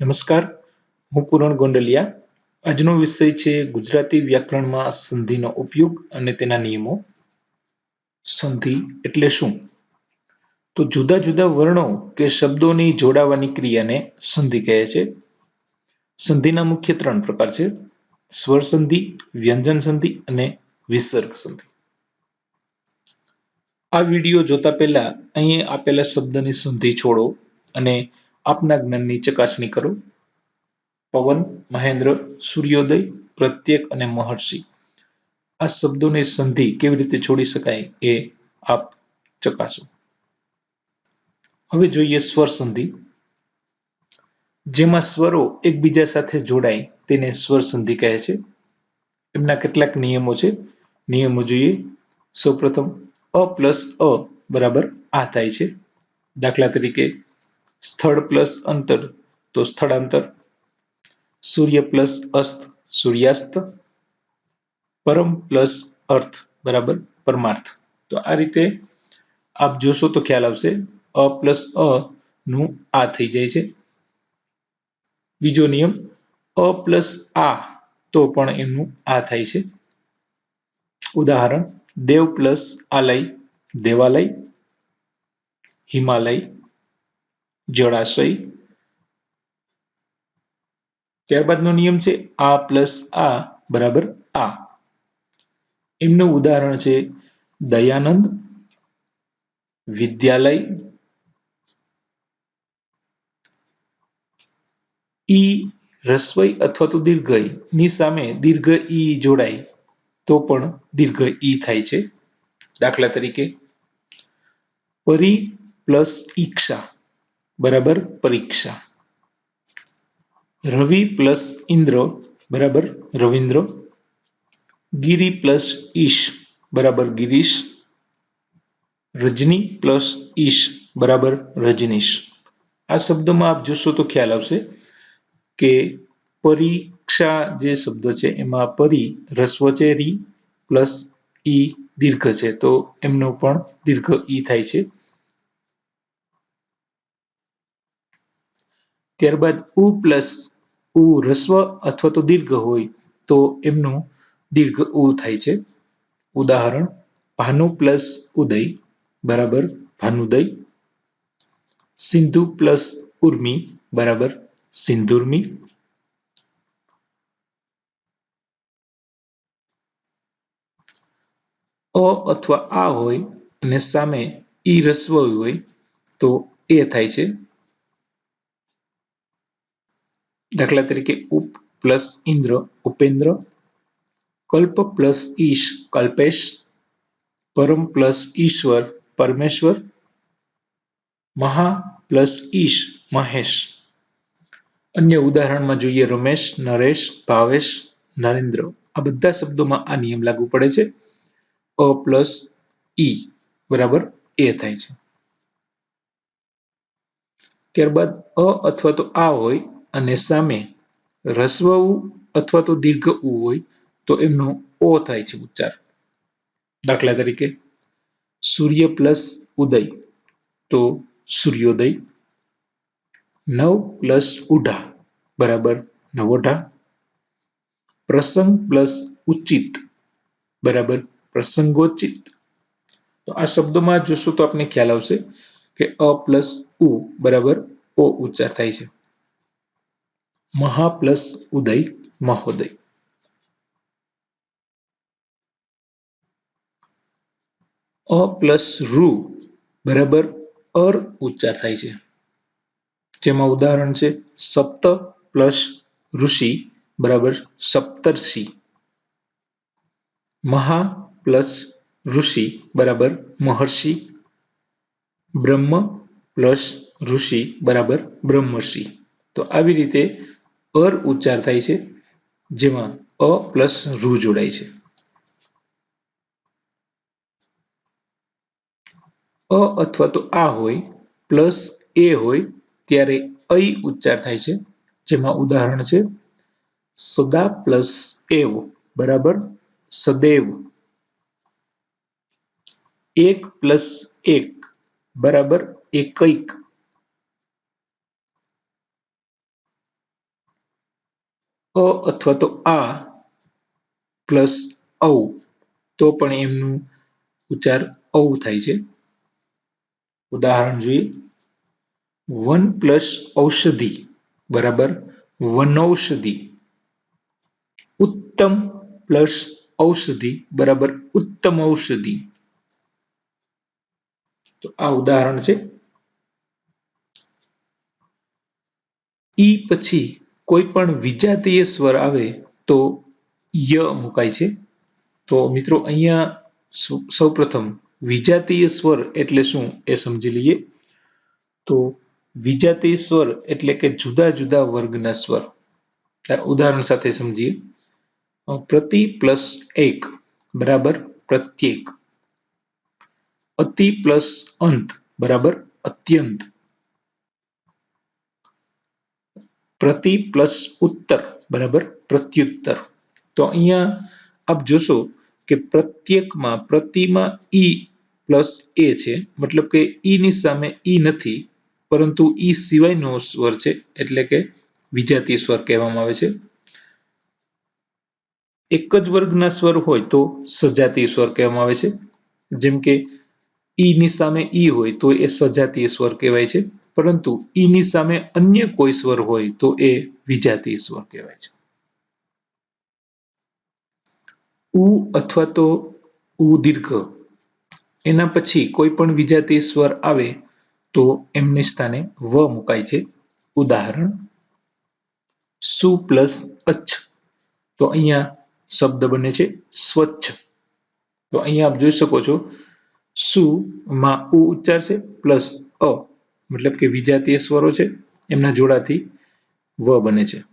નમસ્કાર, હું પૂરણ ગોંડલિયા. આજનો વિષય છે ગુજરાતી વ્યાકરણમાં સંધિનો ઉપયોગ અને તેના નિયમો. સંધિ એટલે શું? તો જુદા જુદા વર્ણો કે શબ્દોની જોડાવાની ક્રિયાને સંધિ કહે છે. સંધિના મુખ્ય ત્રણ પ્રકાર છે. સ્વર સંધિ, વ્યંજન સંધિ અને વિસર્ગ સંધિ. આ વીડિયો જોતા પહેલા અહીં આપેલા શબ્દની સંધિ છોડો અને આપના જ્ઞાનની ચકાસણી કરો. પવન, મહેન્દ્ર, સૂર્યોદય, પ્રત્યેક અને મહર્ષિ. આ શબ્દોની સંધિ કેવી રીતે છોડી શકાય એ આપ ચકાસો. હવે જોઈએ સ્વર સંધિ. જેમાં સ્વરો એકબીજા સાથે જોડાય તેને સ્વર સંધિ કહે છે. એમના કેટલાક નિયમો છે. નિયમો જોઈએ. સૌપ્રથમ અ પ્લસ અ બરાબર આ થાય છે. દાખલા તરીકે સ્થળ પ્લસ અંતર, તો સ્થળાંતર. સૂર્ય પ્લસ અસ્ત, સૂર્યાસ્ત. પરમ પ્લસ અર્થ, બરાબર? પરમાર્થ. તો આ રીતે આપ જોશો તો ખ્યાલ આવશે. અ પ્લસ અ નું આ થઈ જાય છે. બીજો નિયમ, અ પ્લસ આ તો પણ એમનું આ થાય છે. ઉદાહરણ, દેવ પ્લસ આલય, દેવાલય, હિમાલય જળાશય. ત્યારબાદનો નિયમ છે આ પ્લસ આ બરાબર આ. એમનું ઉદાહરણ છે દયાનંદ વિદ્યાલય. ઈ રસવઈ અથવા તો દીર્ઘની સામે દીર્ઘ ઈ જોડાય તો પણ દીર્ઘ ઈ થાય છે. દાખલા તરીકે, પરી પ્લસ ઈક્ષા. બરાબર પરીક્ષા. રવિ પ્લસ ઇન્દ્ર બરાબર રવિન્દ્ર. ગિરી પ્લસ ઈશ બરાબર ગિરીશ. રજની પ્લસ ઈશ બરાબર રજનીશ. આ શબ્દમાં આપ જોશો તો ખ્યાલ આવશે કે પરીક્ષા જે શબ્દ છે એમાં પરી રસ્વ છે રી પ્લસ ઈ દીર્ઘ છે. તો એમનો પણ દીર્ઘ ઈ થાય છે. ત્યારબાદ ઉ પ્લસ ઉ રસ્વ અથવા તો દીર્ઘ હોય તો એમનું દીર્ઘ ઉ થાય છે. ઉદાહરણ, ભાનુ પ્લસ ઉદય, બરાબર, ભાનુદય. સિંધુ પ્લસ ઉર્મી, બરાબર, સિંધુર્મી. અ અથવા આ હોય અને સામે ઈ રસ્વ હોય તો એ થાય છે. દાખલા તરીકે ઉપ પ્લસ ઇન્દ્ર, ઉપેન્દ્ર, કલ્પ પ્લસ ઈશ, કલ્પેશ, પરમ પ્લસ ઈશ્વર, પરમેશ્વર, મહા પ્લસ ઈશ, મહેશ. અન્ય ઉદાહરણમાં જોઈએ રમેશ, નરેશ, ભાવેશ, નરેન્દ્ર. આ બધા શબ્દોમાં આ નિયમ લાગુ પડે છે. અ પ્લસ ઈ, બરાબર? એ થાય છે. ત્યારબાદ અ અથવા તો આ હોય અને સામે રસ્વ ઉ અથવા તો દીર્ઘ ઉ હોય, તો એમનો ઓ થાય છે ઉચ્ચાર. દાખલા તરીકે, સૂર્ય પ્લસ ઉદય, તો સૂર્યોદય. નવ પ્લસ ઉઢા, બરાબર નવોઢા પ્રસંગ પ્લસ ઉચિત, બરાબર પ્રસંગોચિત. તો આ શબ્દોમાં જોશો તો આપને ખ્યાલ આવશે કે અ પ્લસ ઉ, બરાબર ઓ ઉચ્ચાર થાય છે. મહા પ્લસ ઉદય મહોદય અ પ્લસ રૂ બરાબર અર ઉચ્ચાર થાય છે જેમાં ઉદાહરણ છે સપ્ત પ્લસ ઋષિ બરાબર સપ્તર્ષિ મહા પ્લસ ઋષિ બરાબર મહર્ષિ બ્રહ્મ પ્લસ ઋષિ બરાબર બ્રહ્મર્ષિ તો આવી રીતે અર ઉચ્ચાર થાય છે, જેમાં અ પ્લસ રૂ જોડાય છે. અ અથવા તો આ હોય, પ્લસ એ હોય, ત્યારે અઈ ઉચ્ચાર થાય છે, જેમાં ઉદાહરણ છે, સદા પ્લસ એવ, બરાબર? સદૈવ. એક પ્લસ એક, બરાબર? એકૈક અ અથવા તો આ પ્લસ ઔ, તો પણ એમનું ઉચ્ચાર ઔ થાય છે. ઉદાહરણ જોઈએ. વન પ્લસ ઔષધિ, બરાબર? વનૌષધિ. ઉત્તમ પ્લસ ઔષધિ, બરાબર? ઉત્તમ ઔષધિ. તો આ ઉદાહરણ છે. ઈ પછી કોઈ પણ વિજાતીય સ્વર આવે તો ય મુકાય છે. તો મિત્રો અહીંયા સૌપ્રથમ વિજાતીય સ્વર એટલે શું એ સમજી લઈએ. તો વિજાતીય સ્વર એટલે કે જુદા જુદા વર્ગના સ્વર. ઉદાહરણ સાથે સમજીએ. પ્રતિ પ્લસ એક, બરાબર, પ્રત્યેક. અતિ પ્લસ અંત, બરાબર, અત્યંત. પ્રતિ પ્લસ ઉત્તર, બરાબર? પ્રત્યુત્તર. તો અહીંયા આપ જોશો કે પ્રત્યેકમાં પ્રતિમાં ઈ પ્લસ એ છે. મતલબ કે ઈની સામે ઈ નથી, પરંતુ ઈ સિવાયનો સ્વર છે, એટલે કે વિજાતીય સ્વર કહેવામાં આવે છે. એક જ વર્ગના સ્વર હોય તો સજાતીય સ્વર કહેવામાં આવે છે. જેમ કે ઈની સામે ઈ હોય તો એ સજાતીય સ્વર કહેવાય છે. પરંતુ ઈની સામે અન્ય કોઈ સ્વર હોય તો એ વિજાતીય સ્વર કહેવાય છે. ઉ અથવા તો ઉ દીર્ઘ. એના પછી કોઈ પણ વિજાતીય સ્વર આવે તો એમને સ્થાને વ મુકાય છે. ઉદાહરણ, સુ પ્લસ અચ્છ. તો અહીંયા શબ્દ બને છે સ્વચ્છ. તો અહીંયા આપ જોઈ શકો છો, સુ માં ઉ ઉચ્ચાર છે પ્લસ અ. મતલબ કે વિજાતીય સ્વરો છે, એમના જોડાથી વ બને છે.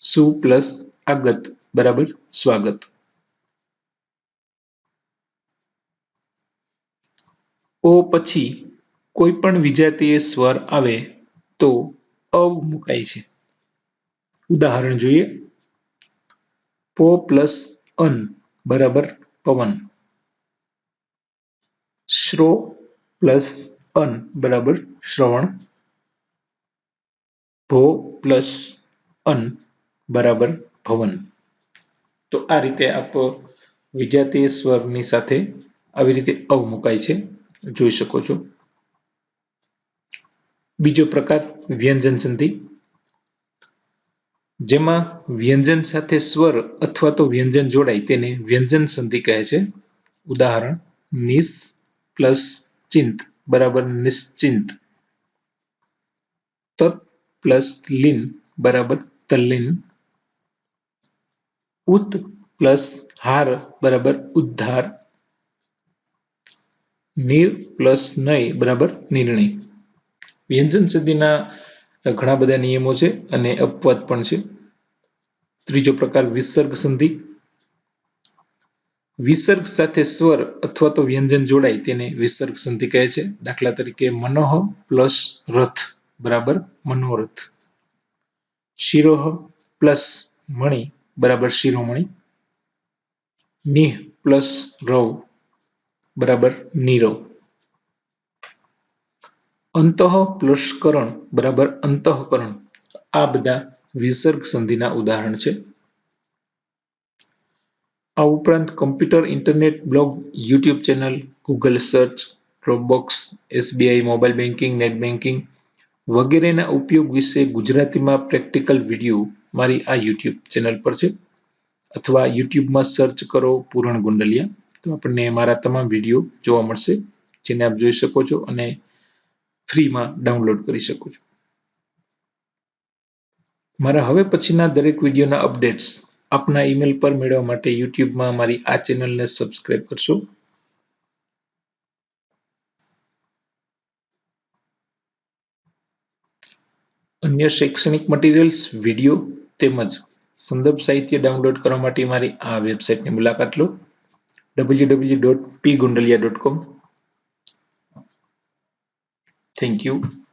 સુ પ્લસ આગત, બરાબર? સ્વાગત. ઓ પછી કોઈ પણ વિજાતીય સ્વર આવે તો અવ મુકાય છે. ઉદાહરણ જોઈએ. પો પ્લસ અન, બરાબર? પવન. શ્રો પ્લસ અન બરાબર શ્રવણ. ભો પ્લસ અન બરાબર ભવન. તો આ રીતે આપ વિજાતીય સ્વરની સાથે આવી રીતે અવ મુકાય છે. જોઈ શકો છો. બીજો પ્રકાર વ્યંજન સંધિ. જેમાં વ્યંજન સાથે સ્વર અથવા તો વ્યંજન જોડાય તેને વ્યંજન સંધિ કહે છે. ઉદાહરણ નિસ પ્લસ ચિંત. બરાબર નિશ્ચિંત. તત પ્લસ લીન બરાબર તલ્લીન. ઉત પ્લસ હાર બરાબર ઉદ્ધાર. નિર પ્લસ નય બરાબર નિર્ણય. વ્યંજન સંધિના ઘણા બધા નિયમો છે અને અપવાદ પણ છે. ત્રીજો પ્રકાર વિસર્ગ સંધિ વિસર્ગ સાથે સ્વર અથવા તો વ્યંજન જોડાય તેને વિસર્ગ સંધિ કહે છે. દાખલા તરીકે મનોહ પ્લસ રથ, બરાબર? મનોરથ. શિરોહ પ્લસ મણિ, બરાબર? શિરોમણી. નિહ પ્લસ રવ બરાબર? નીરવ. અંતઃ પ્લસ કરણ, બરાબર? અંતઃકરણ. આ બધા વિસર્ગ સંધિના ઉદાહરણ છે. આ ઉપરાંત computer, internet, blog, YouTube channel, Google search Dropbox SBI, mobile banking net banking વગેરેના ઉપયોગ વિશે ગુજરાતીમાં પ્રેક્ટિકલ વીડિયો મારી આ યુટ્યુબ ચેનલ પર છે. અથવા યુટ્યુબમાં સર્ચ કરો પૂરણ ગુંડલિયા તો આપણને મારા તમામ વીડિયો જોવા મળશે, જેને આપ જોઈ શકો છો અને ફ્રીમાં ડાઉનલોડ કરી શકો છો. મારા હવે પછીના દરેક વિડીયોના અપડેટ્સ આપના ઈમેલ પર મેળવવા માટે યુટ્યુબમાં મારી આ ચેનલને સબસ્ક્રાઇબ કરશો. અન્ય શૈક્ષણિક મટીરિયલ્સ વીડિયો તેમજ સંદર્ભ સાહિત્ય ડાઉનલોડ કરવા માટે મારી આ વેબસાઇટની મુલાકાત લો. www.pgundaliya.com thank you